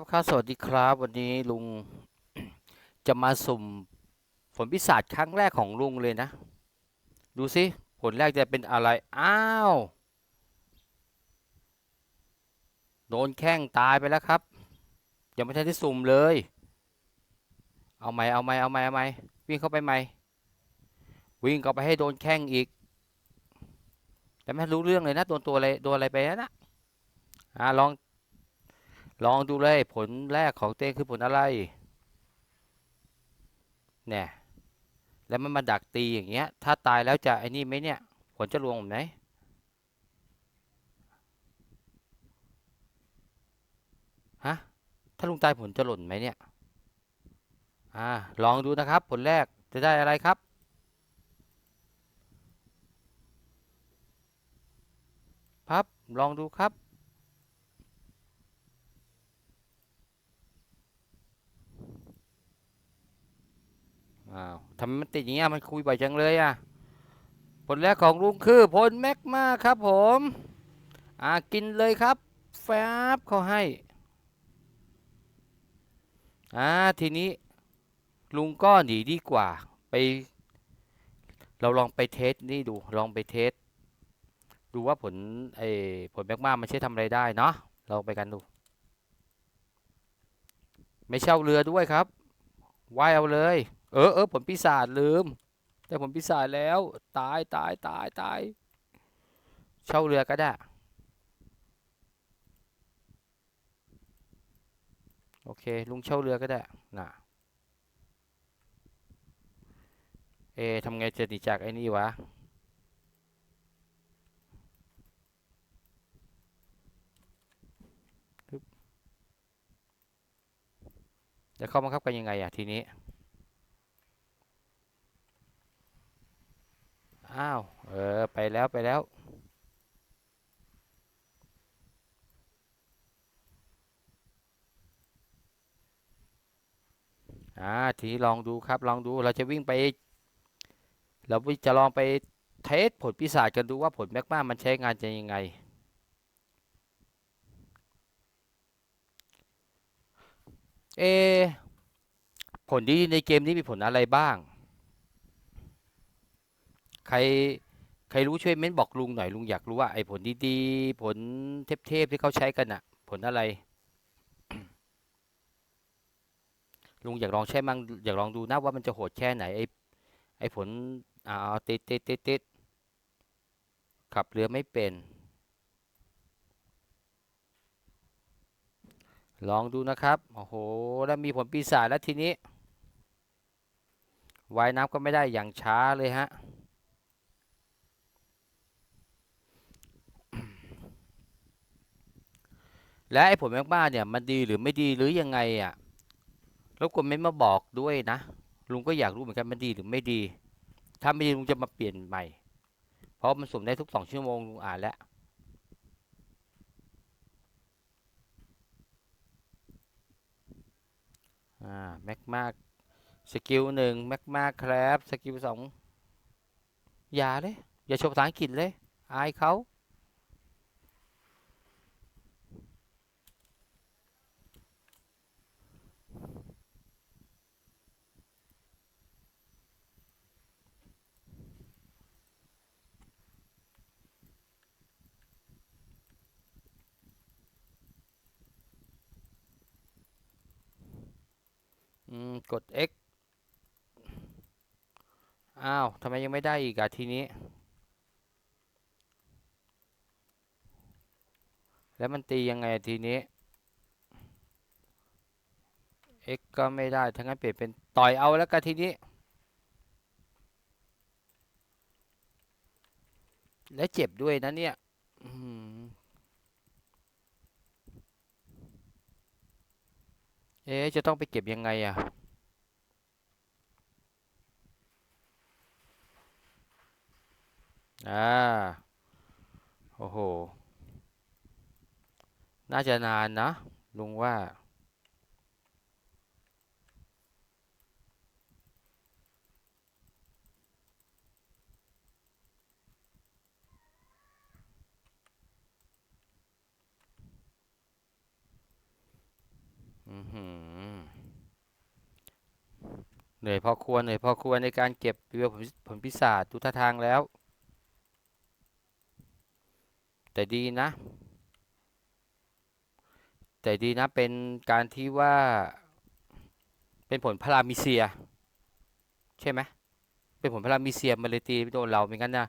ครับสวัสดีครับ วันนี้ลุงจะมาสุ่มผลพิศาจครั้งแรกของลุงเลยนะ ดูสิผลแรกจะเป็นอะไร อ้าว โดนแข้งตายไปแล้วครับ ยังไม่ทันได้สุ่มเลย เอาไหมเอาไหมเอาไหมเอาไหมวิ่งเข้าไปไหมวิ่งเข้าไปให้โดนแข้งอีก แต่ไม่รู้เรื่องเลยนะโดนตัวอะไรโดนอะไรไปนะนะอ่าลอง ลองดูเลยผลแรกของเต้งคือผลอะไรเนี่ยแล้วมันมาดักตีอย่างเงี้ย ถ้าตายแล้วจะไอ้นี่ไหมเนี่ย ผลจะรวงมไหมฮะ ถ้าลุงตายผลจะหล่นไหมเนี่ย อ่า ลองดูนะครับ ผลแรกจะได้อะไรครับ พับ ลองดูครับ อ้าวทำไมมันติดอย่างเงี้ยมันคุยบ่อยจังเลยอะ ผลแรกของลุงคือผลแมกมาครับผม อ่ากินเลยครับแฟบเขาให้ อ่าทีนี้ลุงก็หนีดีกว่า ไป เราลองไปเทสนี่ดูลองไปเทสดูว่าผลไอผลแมกมามันใช้ทำอะไรได้เนาะเราไปกันดู ไม่เช่าเรือด้วยครับว่ายเอาเลย เออเออผลปีศาจลืม แต่ผลปีศาจแล้ว ตายตายตายตายเช่าเรือก็ได้โอเค ลุงเช่าเรือก็ได้น่ะเอทำไงจะหนีจากไอ้นี่วะจะเข้าบังคับกันยังไงอะทีนี้ อ้าว เออ ไปแล้วไปแล้ว อ่า ทีนี้ลองดูครับ ลองดู เราจะวิ่งไป เราจะลองไปเทสผลปีศาจกันดูว่าผลแมกมามันใช้งานจะยังไง เอ ผลดีในเกมนี้มีผลอะไรบ้าง ใครใครรู้ช่วยเม้นบอกลุงหน่อยลุงอยากรู้ว่าไอ้ผลดีๆผลเทพๆที่เขาใช้กันอะผลอะไรลุงอยากลองใช้มั่งอยากลองดูนะว่ามันจะโหดแค่ไหนไอ้ไอ้ผลอ่าติดติดติดติดขับเรือไม่เป็น ลองดูนะครับ โอ้โห แล้วมีผลปีศาจแล้วทีนี้ว่ายน้ำก็ไม่ได้อย่างช้าเลยฮะ และไอ้ผลแมกมาเนี่ยมันดีหรือไม่ดีหรือยังไงอะรบกวนเม้นมาบอกด้วยนะ ลุงก็อยากรู้เหมือนกันมันดีหรือไม่ดี ถ้าไม่ดีลุงจะมาเปลี่ยนใหม่ เพราะมันสุ่มได้ทุกสองชั่วโมงลุงอ่านแล้วอ่าแม็กมาสกิลหนึ่งแม็กมาครับสกิลสองอย่าเลย อย่าโชว์ภาษาอังกฤษเลย อายเขา กด X อ้าวทำไมยังไม่ได้อีกอะทีนี้ แล้วมันตียังไงทีนี้ X ก็ไม่ได้ ทั้งนั้นเปลี่ยนเป็นต่อยเอาแล้วกันทีนี้ และเจ็บด้วยนะเนี่ย อื้อหือ เอ๊ะ จะต้องไปเก็บยังไงอะอ่า โอ้โห น่าจะนานนะ ลุงว่า อ อื้อหือ เหนื่อยพอควรเหนื่อยพอควรในการเก็บเรือผลผลพิศาจดูท่าทางแล้ว แต่ดีนะ แต่ดีนะเป็นการที่ว่าเป็นผลพารามิเซีย ใช่ไหมเป็นผลพารามิเซียมันเลยตีโดนเราไม่งั้นนะ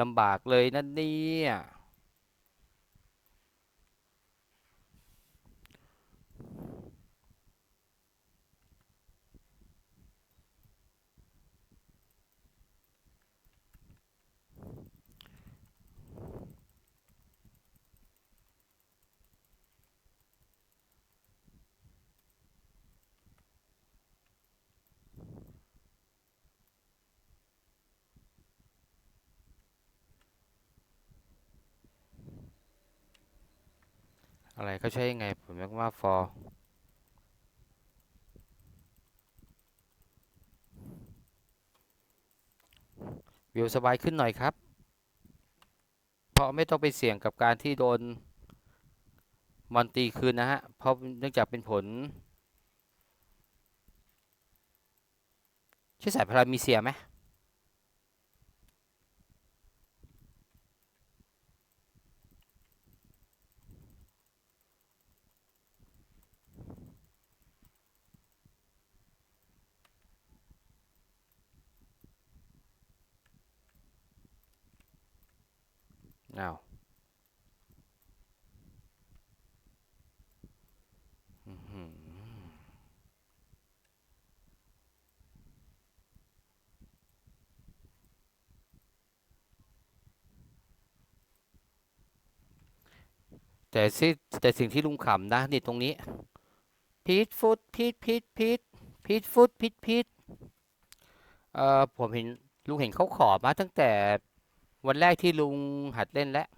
ลำบากเลยนั่นนี่ อะไรเขาใช้ยังไงผมแมกว่าฟอร์วิวสบายขึ้นหน่อยครับ เพราะไม่ต้องไปเสี่ยงกับการที่โดนมอนตีคืนนะฮะ เพราะเนื่องจากเป็นผลใช่สายพารามิเซียไหม แต่สิแต่สิ่งที่ลุงขำนะนี่ตรงนี้พีทฟุตพีทพีทพีทพีทฟุตพีทพีทเอ่อผมเห็นลุงเห็นเขาขอมาตั้งแต่วันแรกที่ลุงหัดเล่นแล้ว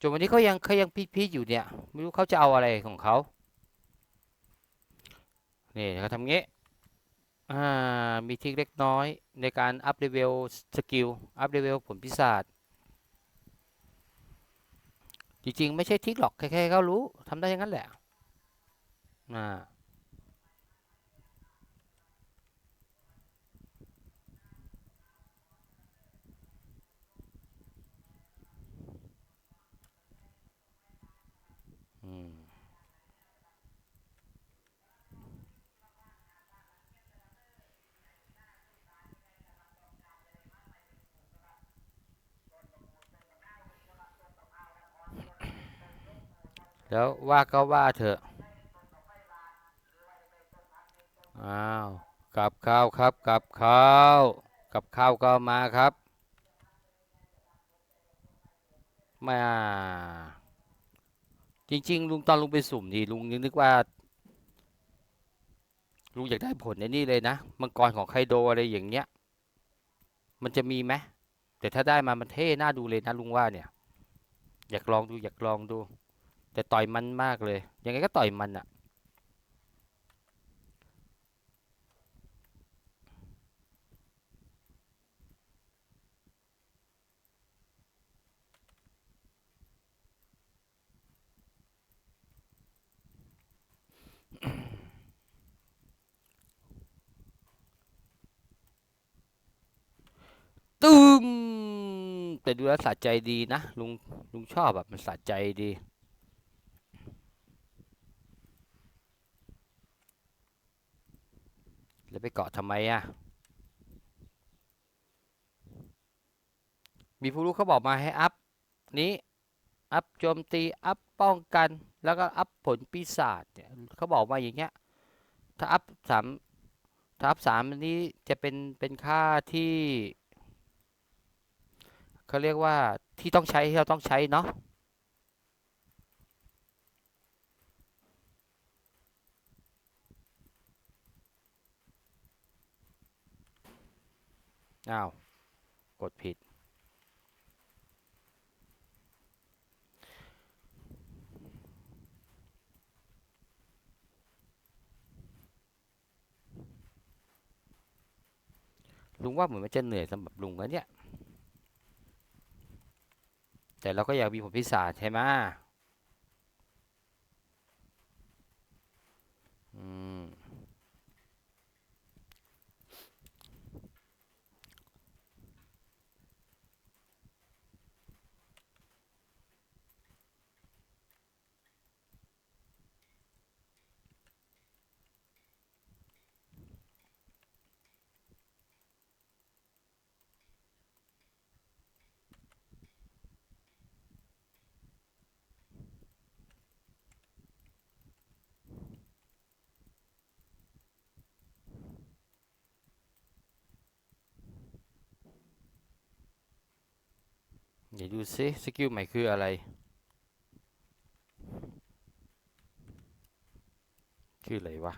จนวันนี้เขายังเขายังพีทพีทอยู่เนี่ยไม่รู้เขาจะเอาอะไรของเขานี่เขาทำงี้อ่ามีทริคเล็กน้อยในการอัพเลเวลสกิลอัพเลเวลผลพิศาจ จริงๆ ไม่ใช่ทิกหรอกใครๆก็รู้ทำได้อย่างนั้นแหละอ่า แล้วว่าก็ว่าเถอะ อ้าว กับข้าวครับ กับข้าว กับข้าวก็มาครับ มา จริง ๆ ลุงตอนลุงไปสุ่มนี่ลุงยังนึกว่า ลุงอยากได้ผลในนี่เลยนะ มังกรของไคโดอะไรอย่างเงี้ย มันจะมีไหมแต่ถ้าได้มามันเท่น่าดูเลยนะลุงว่าเนี่ย อยากลองดูอยากลองดู แต่ต่อยมันมากเลย ยังไงก็ต่อยมันอะตึมแต่ดูแล้วสะใจดีนะ ลุงลุงชอบแบบมันสะใจดี แล้วไปเกาะทำไมอะ มีผู้รู้เขาบอกมาให้อัพนี้ อัพโจมตี อัพป้องกัน แล้วก็อัพผลปีศาจเนี่ยเขาบอกมาอย่างเงี้ย ถ้าอัพสามถ้าอัพสามอันนี้จะเป็นเป็นค่าที่เขาเรียกว่าที่ต้องใช้ที่เราต้องใช้เนาะ อ้าว กดผิด ลุงว่าเหมือนมันจะเหนื่อยสำหรับลุงแล้วเนี่ย แต่เราก็อยากมีผลพิศาจใช่ไหม เดี๋ยวดูซิสกิลใหม่คืออะไร คืออะไรวะ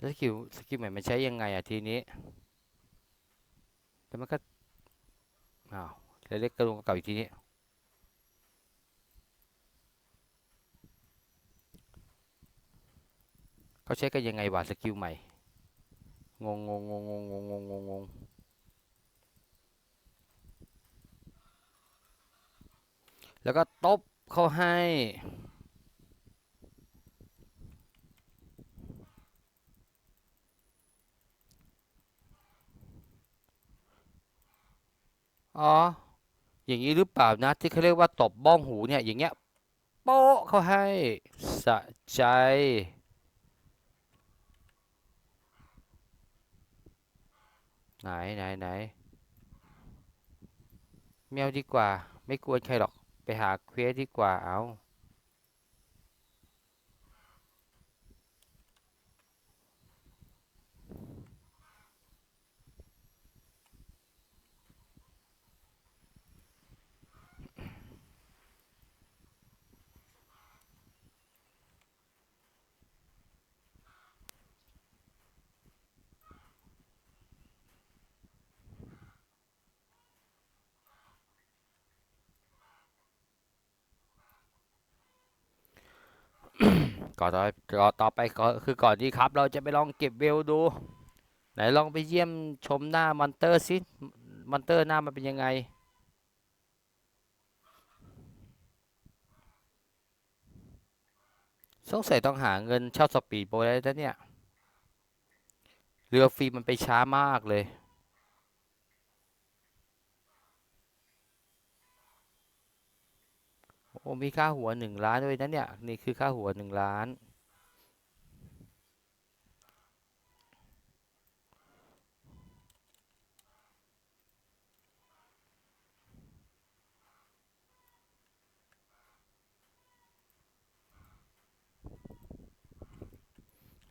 สกิลสกิลใหม่มันใช้ยังไงอะทีนี้แล้วมันก็อ้าวแล้วเล็กกระลงเก่าอีกทีนี้เขาใช้กันยังไงวะสกิลใหม่ งงงงงงงงงงงแล้วก็ตบเขาให้อ๋อ อย่างนี้หรือเปล่านะ ที่เขาเรียกว่าตบบ้องหูเนี่ย อย่างเงี้ย โป๊ะเขาให้สะใจ ไหนไหนไหนไม่เอาดีกว่า ไม่กวนใครหรอก ไปหาเควสดีกว่าเอา ก่อนต่อก่อนต่อไปก็คือก่อนที่ครับ เราจะไปลองเก็บเวลดู ไหนลองไปเยี่ยมชมหน้ามอนเตอร์สิมอนเตอร์หน้ามันเป็นยังไงสงสัยต้องหาเงินเช่าสปีดโบ๊ทแล้วเนี่ย เรือฟรีมันไปช้ามากเลย โอ้มีค่าหัวหนึ่งล้านด้วยนะเนี่ย นี่คือค่าหัวหนึ่งล้าน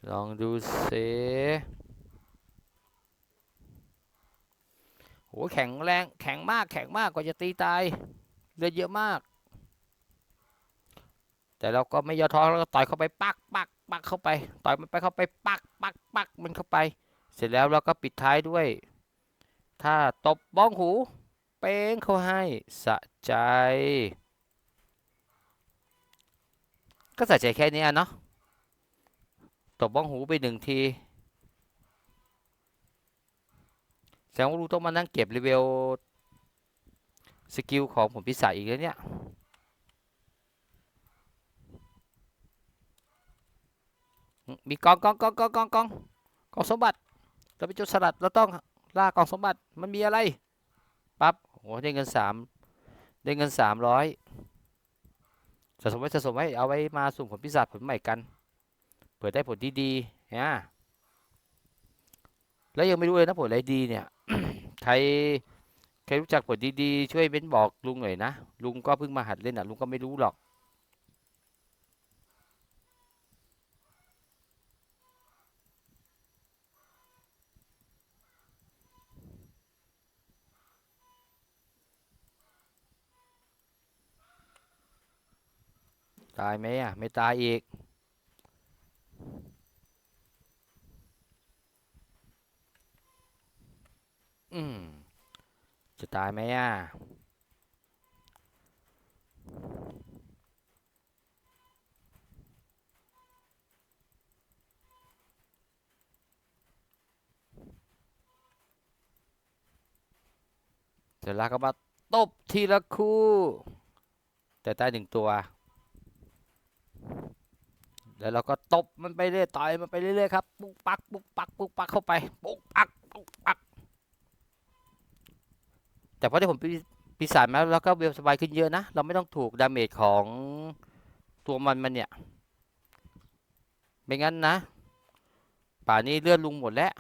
ลองดูสิโหแข็งแรง แข็งมาก แข็งมากกว่าจะตีตายเลือดเยอะมาก แต่เราก็ไม่ย่อท้อเราก็ต่อยเข้าไปปักปักปักเข้าไป ต่อยมันไปเข้าไปปักปักปักมันเข้าไป เสร็จแล้วเราก็ปิดท้ายด้วยถ้าตบบ้องหู เป้งเขาให้สะใจ ก็สะใจแค่นี้เนาะตบบ้องหูไปหนึ่งทีแสดงว่าลูกต้องมานั่งเก็บรีเวลสกิลของผมพิศาจอีกแล้วเนี่ย มีกองกองกองกองกองกองกองสมบัติเราเป็นโจรสลัดเราต้องล่ากองสมบัติมันมีอะไรปั๊บโอ้ได้เงินสามได้เงินสามร้อยสะสมไว้สะสมไว้เอาไว้มาสุ่มผลพิศาจผลใหม่กันเผื่อได้ผลที่ดีๆนะแล้วยังไม่รู้เลยนะผลอะไรดีเนี่ยใครใครรู้จักผลดีๆช่วยเบ้นบอกลุงหน่อยนะลุงก็เพิ่งมาหัดเล่นอะลุงก็ไม่รู้หรอกายไหมอะ ไม่ตายอีก อืม จะตายไหมอะเสร็จแล้วก็มาตบทีละคู่ แต่ตายหนึ่งตัว แล้วเราก็ตบมันไปเรื่อยต่อยมันไปเรื่อยๆครับปุ๊กปักปุ๊กปักปุ๊กปักเข้าไปปุ๊กปักปุ๊กปัก แต่พอที่ผมปีปีศาจมาแล้วก็เวลสบายขึ้นเยอะนะ เราไม่ต้องถูกดาเมจของตัวมันมันเนี่ย ไม่งั้นนะ ป่านนี้เลือดลุงหมดแล้ว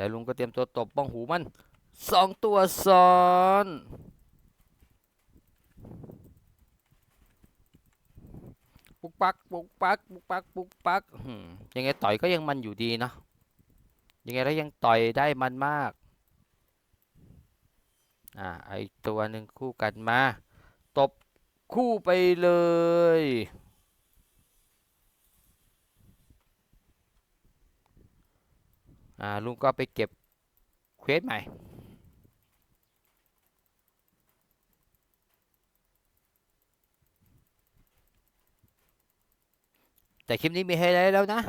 แต่ลุงก็เตรียมตัวตบบ้องหูมันสองตัวซ้อนปุกปักปุกปักปุกปักปุกปักยังไงต่อยก็ยังมันอยู่ดีเนาะยังไงแล้วยังต่อยได้มันมากอ่าไอตัวหนึ่งคู่กันมา ตบคู่ไปเลย อ่าลุงก็ไปเก็บเควสใหม่แต่คลิปนี้มีไฮไลท์แล้วนะ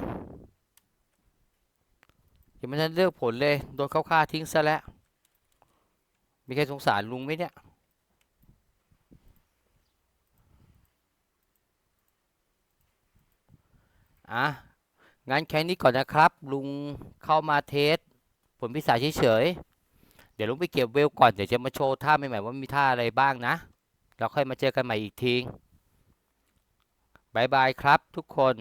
ยังไม่ทันเลือกผลเลยโดนเขาฆ่าทิ้งซะแล้ว มีใครสงสารลุงไหมเนี่ย อะ งั้นแค่นี้ก่อนนะครับ ลุงเข้ามาเทส ผลพิสัยเฉยๆ เดี๋ยวลุงไปเก็บเวลก่อน เดี๋ยวจะมาโชว์ท่าใหม่ๆว่ามีท่าอะไรบ้างนะ เราค่อยมาเจอกันใหม่อีกทีบายบายครับทุกคน